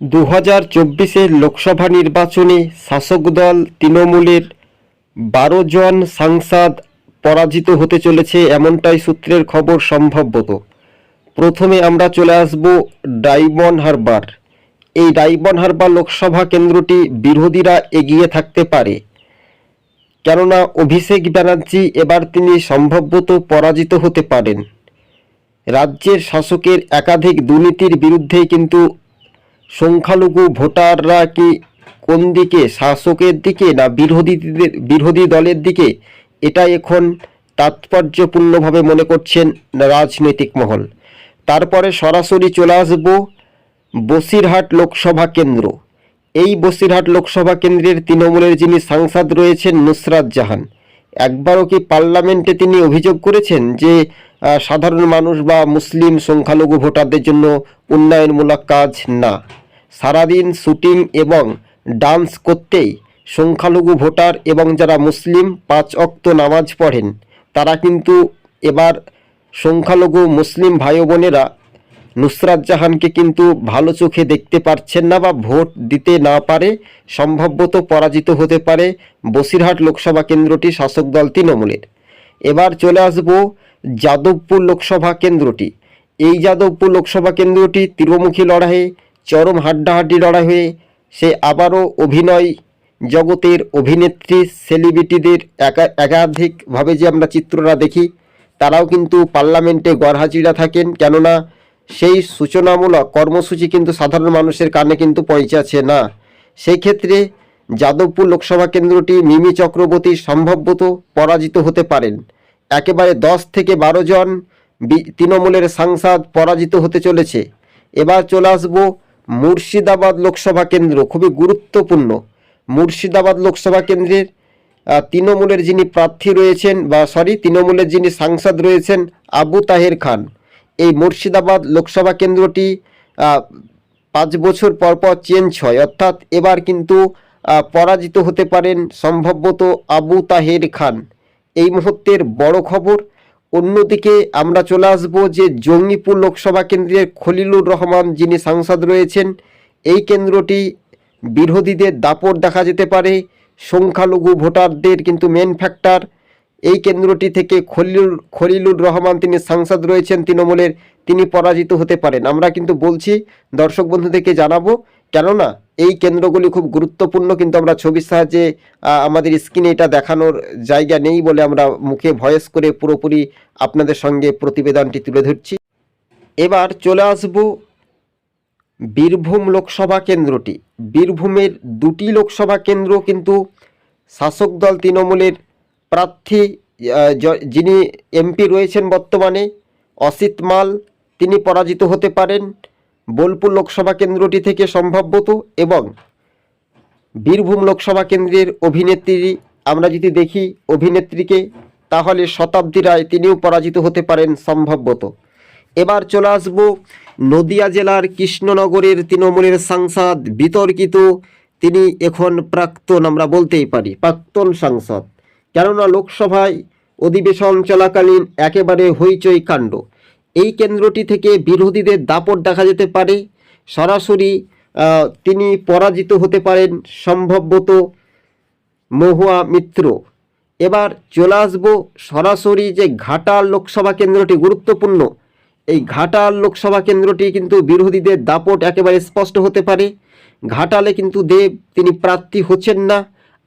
দু হাজার চব্বিশের লোকসভা নির্বাচনে শাসক দল তৃণমূলের বারো জন সাংসদ পরাজিত হতে চলেছে এমনটাই সূত্রের খবর সম্ভবত প্রথমে আমরা চলে আসব ডাইমন্ড হারবার। এই ডাইমন্ড হারবার লোকসভা কেন্দ্রটি বিরোধীরা এগিয়ে থাকতে পারে। কেননা অভিষেক ব্যানার্জি এবার তিনি সম্ভবত পরাজিত হতে পারেন। রাজ্যের শাসকের একাধিক দুর্নীতির বিরুদ্ধে কিন্তু সংখ্যালঘু ভোটাররা কি কোন দিকে, শাসকের দিকে না বিরোধীদের, বিরোধী দলের দিকে? এটা এখন তাৎপর্যপূর্ণভাবে মনে করছেন রাজনৈতিক মহল। তারপরে সরাসরি চলে আসব বসিরহাট লোকসভা কেন্দ্র। এই বসিরহাট লোকসভা কেন্দ্রের তৃণমূলের যিনি সাংসদ রয়েছেন নুসরাত জাহান। একবারও কি পার্লামেন্টে তিনি অভিযোগ করেছেন যে সাধারণ মানুষ বা মুসলিম সংখ্যালঘু ভোটারদের জন্য উন্নয়নমূলক কাজ না? সারাদিন শুটিং এবং ডান্স করতেই সংখ্যালঘু ভোটার এবং যারা মুসলিম পাঁচ অক্ত নামাজ পড়েন, তারা কিন্তু এবার সংখ্যালঘু মুসলিম ভাই বোনেরা নুসরাত জাহানকে কিন্তু ভালো চোখে দেখতে পারছেন না বা ভোট দিতে না পারে সম্ভবত পরাজিত হতে পারে বসিরহাট লোকসভা কেন্দ্রটি শাসক দল তৃণমূলের। এবার চলে আসব যাদবপুর লোকসভা কেন্দ্রটি। এই যাদবপুর লোকসভা কেন্দ্রটি তীব্রমুখী লড়াইয়ে চরম হাড্ডাহাড্ডি লড়াই হয়ে সে আবারও অভিনয় জগতের অভিনেত্রী, সেলিব্রিটিদের একা, একাধিকভাবে যে আমরা চিত্ররা দেখি, তারাও কিন্তু পার্লামেন্টে গড়হাজিরা থাকেন। কেননা সেই সূচনামূলক কর্মসূচি কিন্তু সাধারণ মানুষের কানে কিন্তু পৌঁছাচ্ছে না। সেই ক্ষেত্রে যাদবপুর লোকসভা কেন্দ্রটি মিমি চক্রবর্তী সম্ভবত পরাজিত হতে পারেন। একেবারে দশ থেকে বারো জন তৃণমূলের সাংসদ পরাজিত হতে চলেছে। এবার চলে আসব মুর্শিদাবাদ লোকসভা কেন্দ্র খুবই গুরুত্বপূর্ণ। মুর্শিদাবাদ লোকসভা কেন্দ্রের তৃণমূলের যিনি প্রার্থী রয়েছেন বা সরি তৃণমূলের যিনি সাংসদ রয়েছেন আবু তাহের খান। এই মুর্শিদাবাদ লোকসভা কেন্দ্রটি পাঁচ বছর পর পর চেঞ্জ হয়। অর্থাৎ এবার কিন্তু পরাজিত হতে পারেন সম্ভবত আবু তাহের খান। এই মুহূর্তের বড় খবর অন্যদিকে আমরা চলে আসব যে জঙ্গিপুর লোকসভা কেন্দ্রের খলিলুর রহমান যিনি সাংসদ রয়েছেন, এই কেন্দ্রটি বিরোধীদের দাপট দেখা যেতে পারে, সংখ্যালঘু ভোটারদের কিন্তু মেন ফ্যাক্টর এই কেন্দ্রটি থেকে খলিলুর খলিলুর রহমান তিনি সাংসদ রয়েছেন, তৃণমূলের তিনি পরাজিত হতে পারেন। আমরা কিন্তু বলছি, দর্শক বন্ধুদেরকে জানাব কেননা এই কেন্দ্রগুলি খুব গুরুত্বপূর্ণ, কিন্তু আমরা ছবির সাহায্যে আমাদের স্ক্রিনে এটা দেখানোর জায়গা নেই বলে আমরা মুখে ভয়েস করে পুরোপুরি আপনাদের সঙ্গে প্রতিবেদনটি তুলে ধরছি। এবার চলে আসব বীরভূম লোকসভা কেন্দ্রটি। বীরভূমের দুটি লোকসভা কেন্দ্র কিন্তু শাসক দল তৃণমূলের প্রার্থী যিনি এমপি রয়েছেন বর্তমানে, অসিত মাল, তিনি পরাজিত হতে পারেন। বোলপুর লোকসভা কেন্দ্রটি থেকে সম্ভবত এবং বীরভূম লোকসভা কেন্দ্রের অভিনেত্রী আমরা যদি দেখি অভিনেত্রীকে, তাহলে শতাব্দী রায় তিনিও পরাজিত হতে পারেন সম্ভবত এবার চলে আসব নদিয়া জেলার কৃষ্ণনগরের তৃণমূলের সাংসদ, বিতর্কিত, তিনি এখন প্রাক্তন আমরা বলতেই পারি, প্রাক্তন সাংসদ। কেননা লোকসভায় অধিবেশন চলাকালীন একেবারে হইচই কাণ্ড। এই কেন্দ্রটি থেকে বিরোধীদের দাপট দেখা যেতে পারে। সরাসরি তিনি পরাজিত হতে পারেন সম্ভবত মহুয়া মিত্র। এবার চলে আসব সরাসরি যে ঘাটাল লোকসভা কেন্দ্রটি গুরুত্বপূর্ণ। এই ঘাটাল লোকসভা কেন্দ্রটি কিন্তু বিরোধীদের দাপট একেবারে স্পষ্ট হতে পারে। ঘাটালে কিন্তু দেব, তিনি প্রার্থী হচ্ছেন না।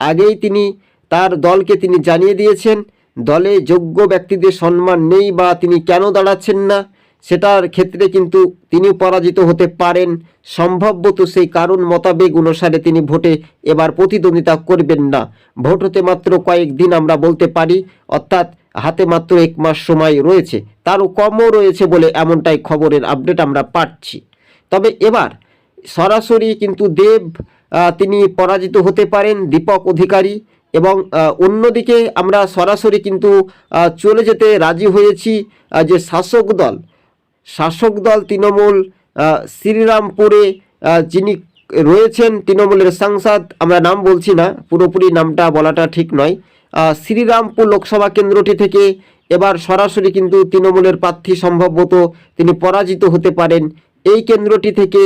আগেই তিনি তার দলকে তিনি জানিয়ে দিয়েছেন। দলে যোগ্য ব্যক্তিদের সম্মান নেই বা তিনি কেন দাঁড়াচ্ছেন না, সেটার ক্ষেত্রে কিন্তু তিনি পরাজিত হতে পারেন। সম্ভবত সেই কারণ মোতাবেক অনুসারে তিনি ভোটে এবার প্রতিদ্বন্দ্বিতা করবেন না। ভোট হতে মাত্র কয়েকদিন আমরা বলতে পারি, অর্থাৎ হাতে মাত্র এক মাস সময় রয়েছে। তারও কমও রয়েছে বলে এমনটাই খবরের আপডেট আমরা পাচ্ছি। তবে এবার সরাসরি কিন্তু দেব তিনি পরাজিত হতে পারেন। দীপক অধিকারী এবং অন্যদিকে আমরা সরাসরি কিন্তু চলে যেতে রাজি হয়েছি যে শাসক দল। শাসক দল তৃণমূল শ্রীরামপুরে যিনি রয়েছেন তৃণমূলের সাংসদ, আমরা নাম বলছি না, পুরোপুরি নামটা বলাটা ঠিক নয়। শ্রীরামপুর লোকসভা কেন্দ্রটি থেকে এবার সরাসরি কিন্তু তৃণমূলের প্রার্থী সম্ভবত তিনি পরাজিত হতে পারেন। এই কেন্দ্রটি থেকে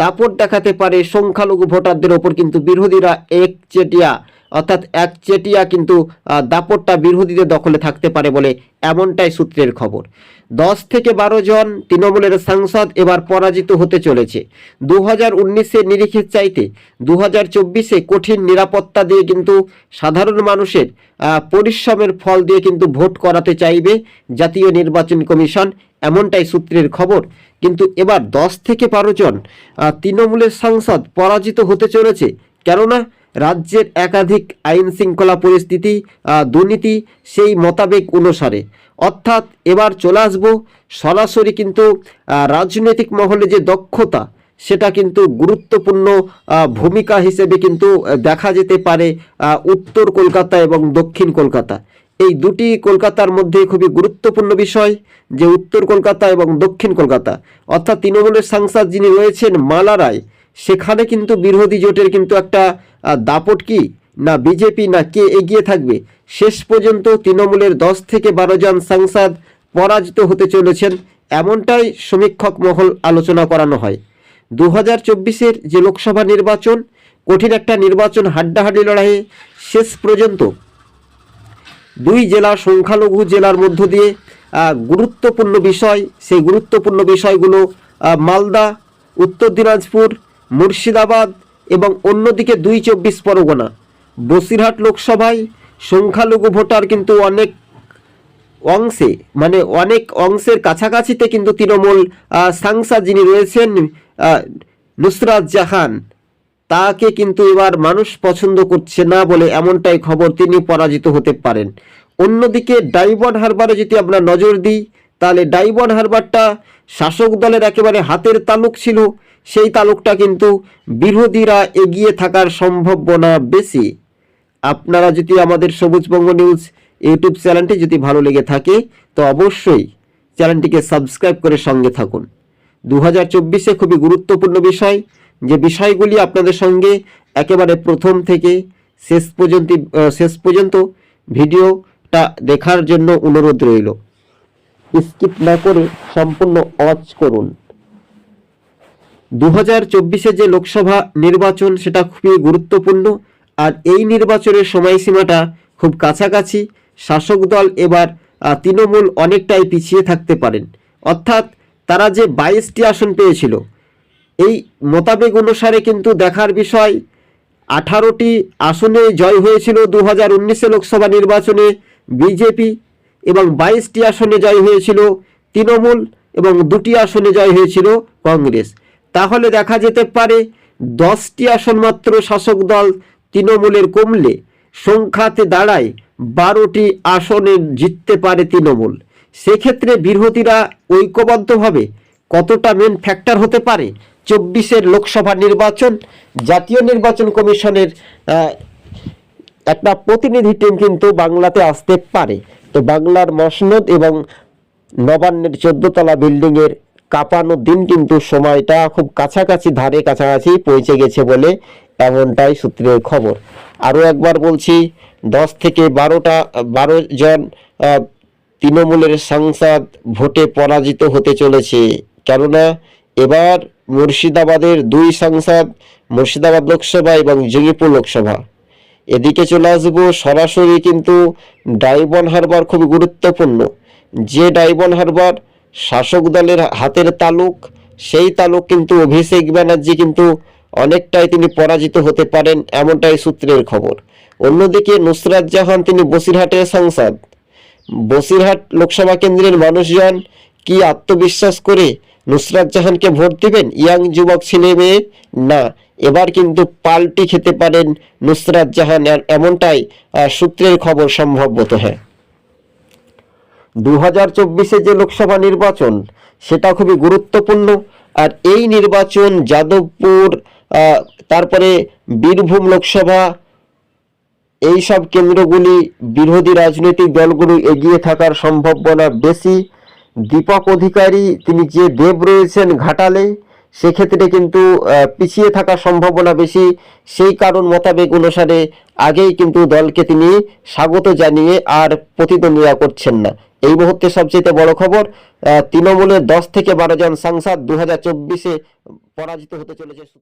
দাপট দেখাতে পারে সংখ্যালঘু ভোটারদের ওপর কিন্তু বিরোধীরা একচেটিয়া। অর্থাৎ একচেটিয়া কিন্তু দাপটটা বিরোধীদের দখলে থাকতে পারে বলে এমনটাই সূত্রের খবর। দশ থেকে বারো জন তৃণমূলের সাংসদ এবার পরাজিত হতে চলেছে। দু হাজার উনিশের নিরিখের চাইতে দু হাজার চব্বিশে কঠিন নিরাপত্তা দিয়ে কিন্তু সাধারণ মানুষের পরিশ্রমের ফল দিয়ে কিন্তু ভোট করাতে চাইবে জাতীয় নির্বাচন কমিশন, এমনটাই সূত্রের খবর। কিন্তু এবার দশ থেকে বারো জন তৃণমূলের সাংসদ পরাজিত হতে চলেছে, কেননা রাজ্যের একাধিক আইন শৃঙ্খলা পরিস্থিতি দুর্নীতি সেই মোতাবেক অনুসারে। অর্থাৎ এবার চলে আসব, সরাসরি কিন্তু রাজনৈতিক মহলে যে দক্ষতা, সেটা কিন্তু গুরুত্বপূর্ণ ভূমিকা হিসেবে কিন্তু দেখা যেতে পারে উত্তর কলকাতা এবং দক্ষিণ কলকাতা। এই দুটি কলকাতার মধ্যে খুবই গুরুত্বপূর্ণ বিষয়, যে উত্তর কলকাতা এবং দক্ষিণ কলকাতা। অর্থাৎ তৃণমূলের সাংসদ যিনি রয়েছেন মালা রায় সেখানে কিন্তু বিরোধী জোটের কিন্তু একটা দাপট কি? না বিজেপি, না কে এগিয়ে থাকবে? শেষ পর্যন্ত তৃণমূলের দশ থেকে বারো জন সাংসদ পরাজিত হতে চলেছেন। এমনটাই সমীক্ষক মহল আলোচনা করানো হয়। দু হাজার চব্বিশের যে লোকসভা নির্বাচন, কঠিন একটা নির্বাচন হাড্ডাহাড্ডি লড়াইয়ে শেষ পর্যন্ত দুই জেলা সংখ্যালঘু জেলার মধ্য দিয়ে গুরুত্বপূর্ণ বিষয়, সেই গুরুত্বপূর্ণ বিষয়গুলো মালদা, উত্তর দিনাজপুর মুর্শিদাবাদ এবং অন্যদিকে দুই চব্বিশ পরগনা। বসিরহাট লোকসভায় সংখ্যালঘু ভোটার কিন্তু অনেক অংশে মানে অনেক অংশের কাছাকাছিতে কিন্তু তৃণমূল সাংসদ যিনি রয়েছেন নুসরাত জাহান, তাকে কিন্তু এবার মানুষ পছন্দ করছে না বলে এমনটাই খবর তিনি পরাজিত হতে পারেন। অন্যদিকে ডাইবন হারবারে যদি আমরা নজর দিই, তাহলে ডাইবন হারবারটা শাসক দলের একেবারে হাতের তালুক ছিল। সেই তালুকটা কিন্তু বিরোধীরা এগিয়ে থাকার সম্ভাবনা বেশি। আপনারা যদি আমাদের সবুজবঙ্গ নিউজ ইউটিউব চ্যানেলটি যদি ভালো লেগে থাকে, তো অবশ্যই চ্যানেলটিকে সাবস্ক্রাইব করে সঙ্গে থাকুন। দু হাজার চব্বিশে খুবই গুরুত্বপূর্ণ বিষয়, যে বিষয়গুলি আপনাদের সঙ্গে একেবারে প্রথম থেকে শেষ পর্যন্ত শেষ পর্যন্ত ভিডিওটা দেখার জন্য অনুরোধ রইল। স্কিপ না করে সম্পূর্ণ ওয়াচ করুন। দু হাজার যে লোকসভা নির্বাচন, সেটা খুবই গুরুত্বপূর্ণ। আর এই নির্বাচনের সময়সীমাটা খুব কাছাকাছি। শাসক দল এবার তৃণমূল অনেকটাই পিছিয়ে থাকতে পারেন। অর্থাৎ তারা যে বাইশটি আসন পেয়েছিল, এই মোতাবেক অনুসারে কিন্তু দেখার বিষয়, আঠারোটি আসনে জয় হয়েছিল দু হাজার লোকসভা নির্বাচনে বিজেপি এবং বাইশটি আসনে জয় হয়েছিল তৃণমূল এবং দুটি আসনে জয় হয়েছিল কংগ্রেস। তাহলে দেখা যেতে পারে দশটি আসন মাত্র শাসক দল তৃণমূলের কমলে। সংখ্যাতে দাঁড়ায় বারোটি আসনে জিততে পারে তৃণমূল। সেক্ষেত্রে বিরোধীরা ঐক্যবদ্ধভাবে কতটা মেন ফ্যাক্টর হতে পারে? চব্বিশের লোকসভা নির্বাচন, জাতীয় নির্বাচন কমিশনের একটা প্রতিনিধি টিম কিন্তু বাংলাতে আসতে পারে। তো বাংলার মসনদ এবং নবান্নের চোদ্দতলা বিল্ডিং এর কাঁপানো দিন কিন্তু সময়টা খুব কাছাকাছি, ধারে কাছাকাছি পৌঁছে গেছে বলে এমনটাই সূত্রের খবর। আরও একবার বলছি, দশ থেকে বারোটা, বারো জন তৃণমূলের সাংসদ ভোটে পরাজিত হতে চলেছে। কেননা এবার মুর্শিদাবাদের দুই সাংসদ, মুর্শিদাবাদ লোকসভা এবং জঙ্গিপুর লোকসভা। এদিকে চলে আসব, সরাসরি কিন্তু ডাইবন হারবার খুব গুরুত্বপূর্ণ। যে ডাইবন হারবার শাসক দলের হাতের তালুক, সেই তালুক কিন্তু অভিষেক ব্যানার্জি কিন্তু অনেকটাই তিনি পরাজিত হতে পারেন এমনটাই সূত্রের খবর। অন্যদিকে নুসরাত জাহান তিনি বসিরহাটের সাংসদ। বসিরহাট লোকসভা কেন্দ্রের মানুষজন কি আত্মবিশ্বাস করে নুসরাত জাহানকে ভোট দিবেন? ইয়াং যুবক ছেলে মেয়ে? না, এবার কিন্তু পাল্টি খেতে পারেন নুসরাত জাহান, এমনটাই সূত্রের খবর সম্ভবত হ্যাঁ। দু হাজার চব্বিশে যে লোকসভা নির্বাচন, সেটা খুবই গুরুত্বপূর্ণ। আর এই নির্বাচন যাদবপুর তারপরে বীরভূম লোকসভা, এই সব কেন্দ্রগুলি বিরোধী রাজনৈতিক দলগুলো এগিয়ে থাকার সম্ভাবনা বেশি। দীপক অধিকারী, তিনি যে দেব রয়েছেন ঘাটালে সেক্ষেত্রে কিন্তু পিছিয়ে থাকার সম্ভাবনা বেশি। সেই কারণ মোতাবেক অনুসারে আগেই কিন্তু দলকে তিনি স্বাগত জানিয়ে আর প্রতিদ্বন্দ্বিতা করছেন না। এই মুহূর্তে সবচেয়ে বড় খবর তৃণমূলের দশ থেকে বারো জন সাংসদ দু হাজার পরাজিত হতে চলেছে।